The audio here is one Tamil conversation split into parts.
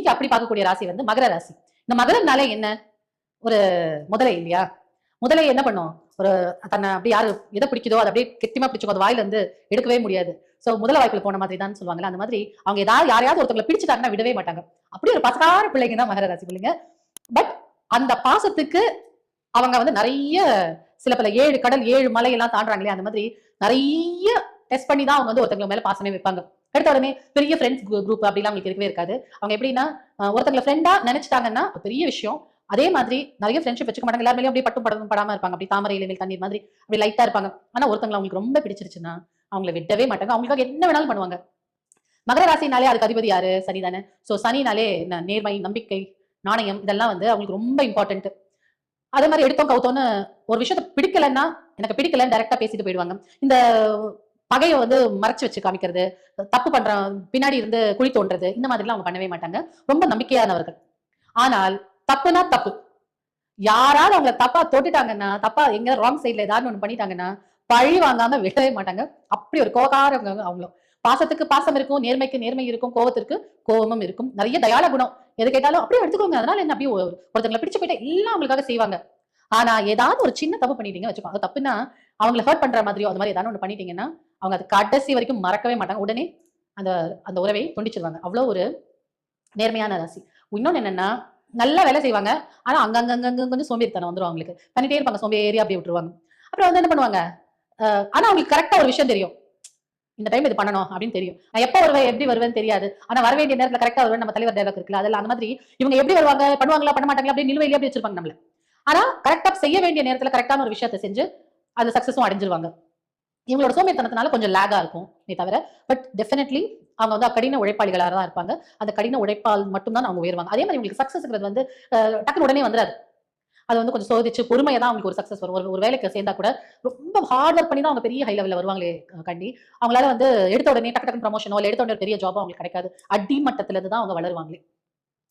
இன்னைக்கு அப்படி பார்க்கக்கூடிய ராசி வந்து மகர ராசி. இந்த மகரம்னாலே என்ன? ஒரு முதலை இல்லையா? முதலை என்ன பண்ணும்? ஒரு தன்னை அப்படி யாரு எதை பிடிக்குதோ அதை அப்படியே கெத்தியமா பிடிச்சிக்கோ அது வாயில இருந்து எடுக்கவே முடியாது. சோ முதல வாய்ப்புல போன மாதிரி தான் சொல்லுவாங்கல்ல அந்த மாதிரி அவங்க ஏதாவது யாரையாவது ஒருத்தவங்களை பிடிச்சிட்டாங்கன்னா விடவே மாட்டாங்க. அப்படி ஒரு பசக்கார பிள்ளைங்க தான் மகர ராசி பிள்ளைங்க. பட் அந்த பாசத்துக்கு அவங்க வந்து நிறைய சில பல ஏழு கடல் ஏழு மலை எல்லாம் தாண்டுறாங்களே அந்த மாதிரி நிறைய டெஸ்ட் பண்ணி தான் அவங்க வந்து ஒருத்தவங்க மேல பாசமே வைப்பாங்க. எடுத்த உடனே பெரிய ஃப்ரெண்ட்ஸ் குரூப் அப்படிலாம் அவங்களுக்கு இருக்கவே இருக்காது. அவங்க எப்படின்னா ஒருத்தங்களை ஃப்ரெண்டா நினைச்சிட்டாங்கன்னா பெரிய விஷயம். அதே மாதிரி நிறைய ஃப்ரெண்ட்ஷிப் வச்சுக்க மாட்டாங்க. எல்லாருமே அப்படியே பட்டும் படமும் படாம இருப்பாங்க. அப்படி தாமரை இலைகள் தண்ணீர் மாதிரி அப்படி லைட்டா இருப்பாங்க. ஆனா ஒருத்தங்களை அவங்களுக்கு ரொம்ப பிடிச்சிருச்சுன்னா அவங்கள விடவே மாட்டாங்க. அவங்களுக்காக என்ன வேணாலும் பண்ணுவாங்க. மகர ராசினாலே அதுக்கு அதிபதி யாரு? சனி தானே சோ சனினாலே நேர்மை நம்பிக்கை நாணயம் இதெல்லாம் வந்து அவங்களுக்கு ரொம்ப இம்பார்ட்டன்ட் அதே மாதிரி எடுத்தோம் கவுத்தோன்னு ஒரு விஷயத்த பிடிக்கலன்னா எனக்கு பிடிக்கலன்னு டைரக்டா பேசிட்டு போயிடுவாங்க. இந்த பகையை வந்து மறைச்சு வச்சு காமிக்கிறது தப்பு பண்ற பின்னாடி இருந்து குழி தோன்றது இந்த மாதிரிலாம் அவங்க பண்ணவே மாட்டாங்க. ரொம்ப நம்பிக்கையானவர்கள். ஆனால் தப்புனா தப்பு. யாராவது அவங்கள தப்பா தொட்டுட்டாங்கன்னா தப்பா எங்க ராங் சைட்ல ஏதாவது ஒண்ணு பண்ணிட்டாங்கன்னா பழி வாங்காம விடவே மாட்டாங்க. அப்படி ஒரு கோகாரங்க அவங்களும். பாசத்துக்கு பாசம் இருக்கும் நேர்மைக்கு நேர்மை இருக்கும் கோவத்திற்கு கோவமும் இருக்கும். நிறைய தயாள குணம். எது கேட்டாலும் அப்படியே எடுத்துக்கோங்க. அதனால என்ன அப்படியே ஒருத்தங்களை பிடிச்சு போயிட்டு எல்லாம் அவங்களுக்காக செய்வாங்க. ஆனா ஏதாவது ஒரு சின்ன தப்பு பண்ணிட்டீங்க வச்சுக்கோங்க தப்புன்னா அவங்களை ஹர்ட் பண்ற மாதிரியோ அது மாதிரி ஏதாவது ஒன்று பண்ணிட்டீங்கன்னா அவங்க அது கடைசி வரைக்கும் மறக்கவே மாட்டாங்க. உடனே அந்த அந்த உறவை துண்டிச்சிருவாங்க. அவ்வளோ ஒரு நேர்மையான ராசி. இன்னொன்னு என்னன்னா நல்லா வேலை செய்வாங்க. ஆனா அங்கங்க கொஞ்சம் சோம்பேறித்தனம் வந்துரும் அவங்களுக்கு. பண்ணிட்டே இருப்பாங்க. சோம்பேறி அப்படியே விட்டுருவாங்க. அப்புறம் வந்து என்ன பண்ணுவாங்க? ஆனால் ஆனா அவங்களுக்கு கரெக்டா ஒரு விஷயம் தெரியும். இந்த டைம் இது பண்ணணும் அப்படின்னு தெரியும். நான் எப்போ வருவேன் எப்படி வருவேன்னு தெரியாது. ஆனா வர வேண்டிய நேரத்தில் கரெக்டா வருவேன். நம்ம தலைவர் டைலாக் இருக்குல்ல அதில் அந்த மாதிரி இவங்க எப்படி வருவாங்க பண்ணுவாங்களா பண்ண மாட்டாங்களா அப்படி நிலுவையிலே அப்படி வச்சிருப்பாங்க நம்மள. ஆனா கரெக்டா செய்ய வேண்டிய நேரத்துல கரெக்டான ஒரு விஷயத்தை செஞ்சு அது சக்ஸஸும் அடைஞ்சிருவாங்க. இவங்களோட சோம்பேறித்தனத்தினால கொஞ்சம் லேகா இருக்கும் நீ தவிர. பட் டெஃபினெட்லி அவங்க வந்து கடின உழைப்பாளிகளாக தான் இருப்பாங்க. அந்த கடின உழைப்பால் மட்டும்தான் அவங்க உயர்வாங்க. அதே மாதிரி உங்களுக்கு சக்சஸ்ங்கிறது வந்து டக்குனு உடனே வந்துடாது அது வந்து கொஞ்சம் சோதிச்சு பொறுமையை தான் அவங்களுக்கு ஒரு சக்சஸ் வரும். ஒரு- ஒரு வேலைக்கு சேர்ந்தா கூட ரொம்ப ஹார்ட் ஒர்க் பண்ணி தான் அவங்க பெரிய ஹை லெவலில் வருவாங்களே கண்டி. அவங்களால வந்து எடுத்த உடனே டக்கு டக்குனு ப்ரமோஷனோ இல்லை எடுத்த உடனே பெரிய ஜாபோ அவங்களுக்கு கிடைக்காது. அடிமட்டத்துல தான் அவங்க வளருவாங்களே.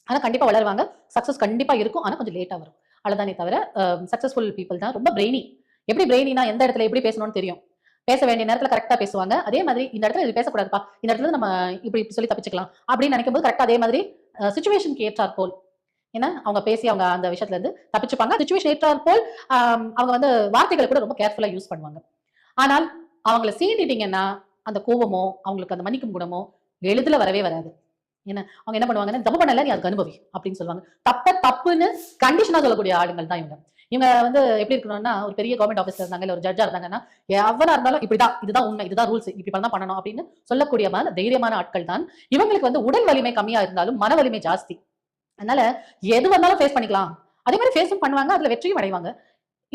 ஆனால் கண்டிப்பாக வளருவாங்க. சக்ஸஸ் கண்டிப்பாக இருக்கும். ஆனால் கொஞ்சம் லேட்டாக வரும். அவ்வளோதானே தவிர சக்ஸஸ்ஃபுல் பீப்புள் தான் ரொம்ப பிரெய்னி எப்படி பிரெய்னினா எந்த இடத்துல எப்படி பேசணும்னு தெரியும். பேச வேண்டிய நேரத்துல கரெக்டா பேசுவாங்க. அதே மாதிரி இந்த இடத்துல இது பேசக்கூடாதுப்பா. இந்த இடத்துல நம்ம இப்படி இப்படி சொல்லி தப்பிச்சுக்கலாம். அப்படின்னு நினைக்கும் போது கரெக்டா அதே மாதிரி சுச்சுவேஷனுக்கு ஏற்றார் போல். ஏன்னா அவங்க பேசி அவங்க அந்த விஷயத்துல இருந்து தப்பிச்சுப்பாங்க. சுச்சுவேஷன் ஏற்றார் போல் அவங்க வந்து வார்த்தைகளை கூட ரொம்ப கேர்ஃபுல்லா யூஸ் பண்ணுவாங்க. ஆனால் அவங்கள சீண்டிட்டீங்கன்னா அந்த கோவமோ அவங்களுக்கு அந்த மன்னிக்கும் குணமோ எளிதில் வரவே வராது. என்ன அவங்க என்ன பண்ணுவாங்கன்னா தப்பு பண்ணல நீ அதுக்கு அனுபவி அப்படின்னு சொல்லுவாங்க. தப்ப தப்புன்னு கண்டிஷனா சொல்லக்கூடிய ஆளுங்கள் தான் இவங்க. இவங்க வந்து எப்படி இருக்கணும்னா ஒரு பெரிய கவர்மெண்ட் ஆஃபீஸர் இருந்தாங்க இல்ல ஒரு ஜட்ஜா இருந்தாங்கன்னா எவனா இருந்தாலும் இப்படிதான் இதுதான் உண்மை இதுதான் ரூல்ஸ் இப்படி தான் பண்ணணும் அப்படின்னு சொல்லக்கூடிய மாதிரி தைரியமான ஆட்கள் தான். இவங்களுக்கு வந்து உடல் வலிமை கம்மியா இருந்தாலும் மன வலிமை ஜாஸ்தி. அதனால எது வந்தாலும் ஃபேஸ் பண்ணிக்கலாம். அதே மாதிரி ஃபேஸும் பண்ணுவாங்க அதுல வெற்றியும் அடைவாங்க.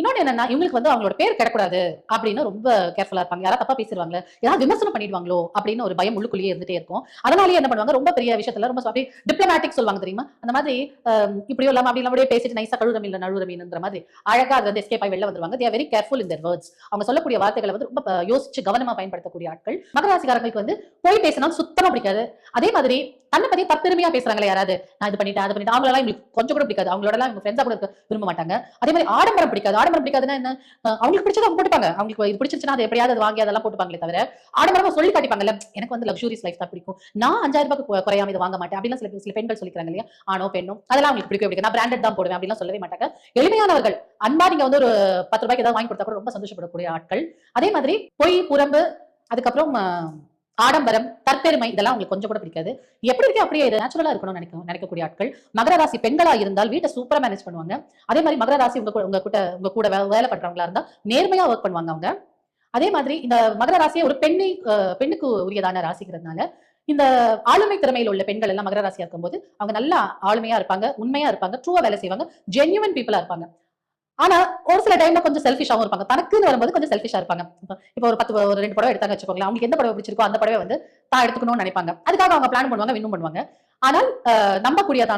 இன்னொன்னு என்னன்னா இவங்களுக்கு வந்து அவங்களோட பேர் கிடக்கூடாது அப்படின்னு ரொம்ப கேர்ஃபுல்லா இருப்பாங்க. யாராவது தப்பா பேசிடுவாங்களே யாராவது விமர்சனம் பண்ணிடுவாங்களோ அப்படின்னு ஒரு பயம் உள்ளுக்குள்ளேயே இருந்துட்டே இருக்கும். அதனாலே என்ன பண்ணுவாங்க ரொம்ப பெரிய விஷயத்துல ரொம்ப அப்படி டிப்ளமேட்டிக் சொல்லுவாங்க தெரியுமா? அந்த மாதிரி ஆம், இப்படியும் இல்லாம அப்படி இல்லாம பேசிட்டு நைஸா கழுவுற மீன் நழுவுற மீன்ன்ற மாதிரி அழகா அது வந்து எஸ்கேப் ஆகி வெளில வந்துருவாங்க. They very careful in their words அவங்க சொல்லக்கூடிய வார்த்தைகளை வந்து ரொம்ப யோசிச்சு கவனமா பயன்படுத்தக்கூடிய ஆட்கள். மகராசிக்காரங்களுக்கு வந்து போய் பேசினாலும் சுத்தமா பிடிக்காது. அதே மாதிரி தன்னை பத்தி தப்பெருமையா பேசுறாங்களே யாராவது. நான் இது பண்ணிட்டேன் அது பண்ணிட்டேன். அவங்களெல்லாம் இவங்களுக்கு கொஞ்சம் கூட பிடிக்காது. அவங்களோட எல்லாம் இவங்க ஃப்ரெண்ட்ஸா கூட இருக்க விரும்ப மாட்டாங்க. அதே மாதிரி ஆடம்பரம் பிடிக்காது. ஆடம்பரம் பிடிக்காதுன்னா என்ன? அவங்களுக்கு பிடிச்சது அவங்க போட்டுப்பாங்க. அவங்களுக்கு இது பிடிச்சிருச்சுன்னா அது எப்படியாவது அது வாங்கி அதெல்லாம் போட்டுப்பாங்களே தவிர ஆடம்பரமா சொல்லி காட்டிப்பாங்கல்ல எனக்கு வந்து லக்ஸூரிஸ் லைஃப் தான் பிடிக்கும். நான் அஞ்சாயிரம் ரூபாய்க்கு குறையாம இது வாங்க மாட்டேன். அப்படிலாம் சில சில பெண்கள் சொல்லிக்கிறாங்க இல்லையா? ஆனோ பெண்ணோ அதெல்லாம் அவங்களுக்கு பிடிக்கும் பிடிக்கும் நான் பிராண்டட் தான் போடுவேன் அப்படிலாம் சொல்லவே மாட்டாங்க. எளிமையானவர்கள் அன்பா நீங்க வந்து ஒரு பத்து ரூபாய்க்கு ஏதாவது வாங்கி கொடுத்தா கூட ரொம்ப சந்தோஷப்படக்கூடிய ஆட்கள். அதே மாதிரி பொய் புறம்பு அதுக்கப்புறம் ஆடம்பரம் தற்பெருமை இதெல்லாம் உங்களுக்கு கொஞ்சம் கூட பிடிக்காது. எப்படி இருக்கே அப்படியே இது நேச்சுரலா இருக்கணும்னு நினைக்கும் நினைக்கக்கூடிய ஆட்கள். மகர ராசி பெண்களா இருந்தால் வீட்டை சூப்பரா மேனேஜ் பண்ணுவாங்க. அதே மாதிரி மகர ராசி உங்க கூட- உங்க கூட உங்க கூட வே- வேலை பண்றவங்களா இருந்தா நேர்மையா ஒர்க் பண்ணுவாங்க அவங்க. அதே மாதிரி இந்த மகர ராசியை ஒரு பெண்ணை பெண்ணுக்கு உரியதான ராசிங்கிறதுனால இந்த ஆளுமை திறமையில் உள்ள பெண்கள் எல்லாம் மகர ராசியா இருக்கும்போது அவங்க நல்லா ஆளுமையா இருப்பாங்க உண்மையா இருப்பாங்க ட்ரூவா வேலை செய்வாங்க ஜென்யூன் பீப்புளா இருப்பாங்க. ஆனா ஒரு சில டைம்ல கொஞ்சம் செல்ஃபிஷாவும் இருப்பாங்க. தனக்குன்னு வரும்போது கொஞ்சம் செல்ஃபிஷா இருப்பாங்க. இப்ப இப்போ ஒரு பத்து ஒரு ரெண்டு படம் எடுத்தாங்க வச்சுக்கோங்களேன். அவங்களுக்கு எந்த படம் பிடிச்சிருக்கோ அந்த படவை வந்து தான் எடுத்துக்கணும்னு நினைப்பாங்க. அதுக்காக அவங்க பிளான் பண்ணுவாங்க வின்னும் பண்ணுவாங்க. ஆனால் அஹ்,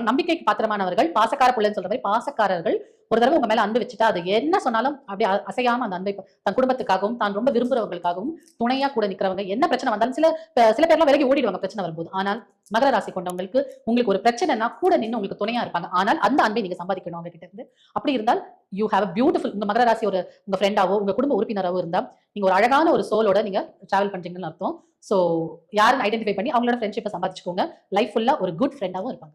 நம்பிக்கைக்கு பாத்திரமானவர்கள் பாசக்கார பிள்ளைன்னு சொல்ற மாதிரி பாசக்காரர்கள் ஒரு தடவை உங்க மேல அன்பு வச்சுட்டா அது என்ன சொன்னாலும் அப்படியே அசையாம அந்த அன்பை தன் குடும்பத்துக்காகவும் தான் ரொம்ப விரும்புறவங்களுக்காகவும் துணையா கூட நிக்கிறவங்க என்ன பிரச்சனை வந்தாலும் சில சில பேர்லாம் விலகி ஓடிடுவாங்க பிரச்சனை வரும்போது. ஆனால் மகர ராசி கொண்டவங்களுக்கு உங்களுக்கு ஒரு பிரச்சனைனா கூட நின்று உங்களுக்கு துணையா இருப்பாங்க. ஆனால் அந்த அன்பை நீங்க சம்பாதிக்கணும் அவங்க கிட்ட இருந்து. அப்படி இருந்தால் யூ ஹேவ் பியூட்டிஃபுல் உங்க மகர ராசி ஒரு உங்க ஃப்ரெண்டாவோ உங்க குடும்ப உறுப்பினராவோ இருந்தா நீங்க ஒரு அழகான ஒரு சோலோட நீங்க டிராவல் பண்றீங்கன்னு அர்த்தம். ஸோ யாருன்னு ஐடென்டிஃபை பண்ணி அவங்களோட ஃப்ரெண்ட்ஷிப்பை சம்பாதிச்சுக்கோங்க. லைஃப் ஃபுல்லா ஒரு குட் ஃப்ரெண்டாவும் இருப்பாங்க.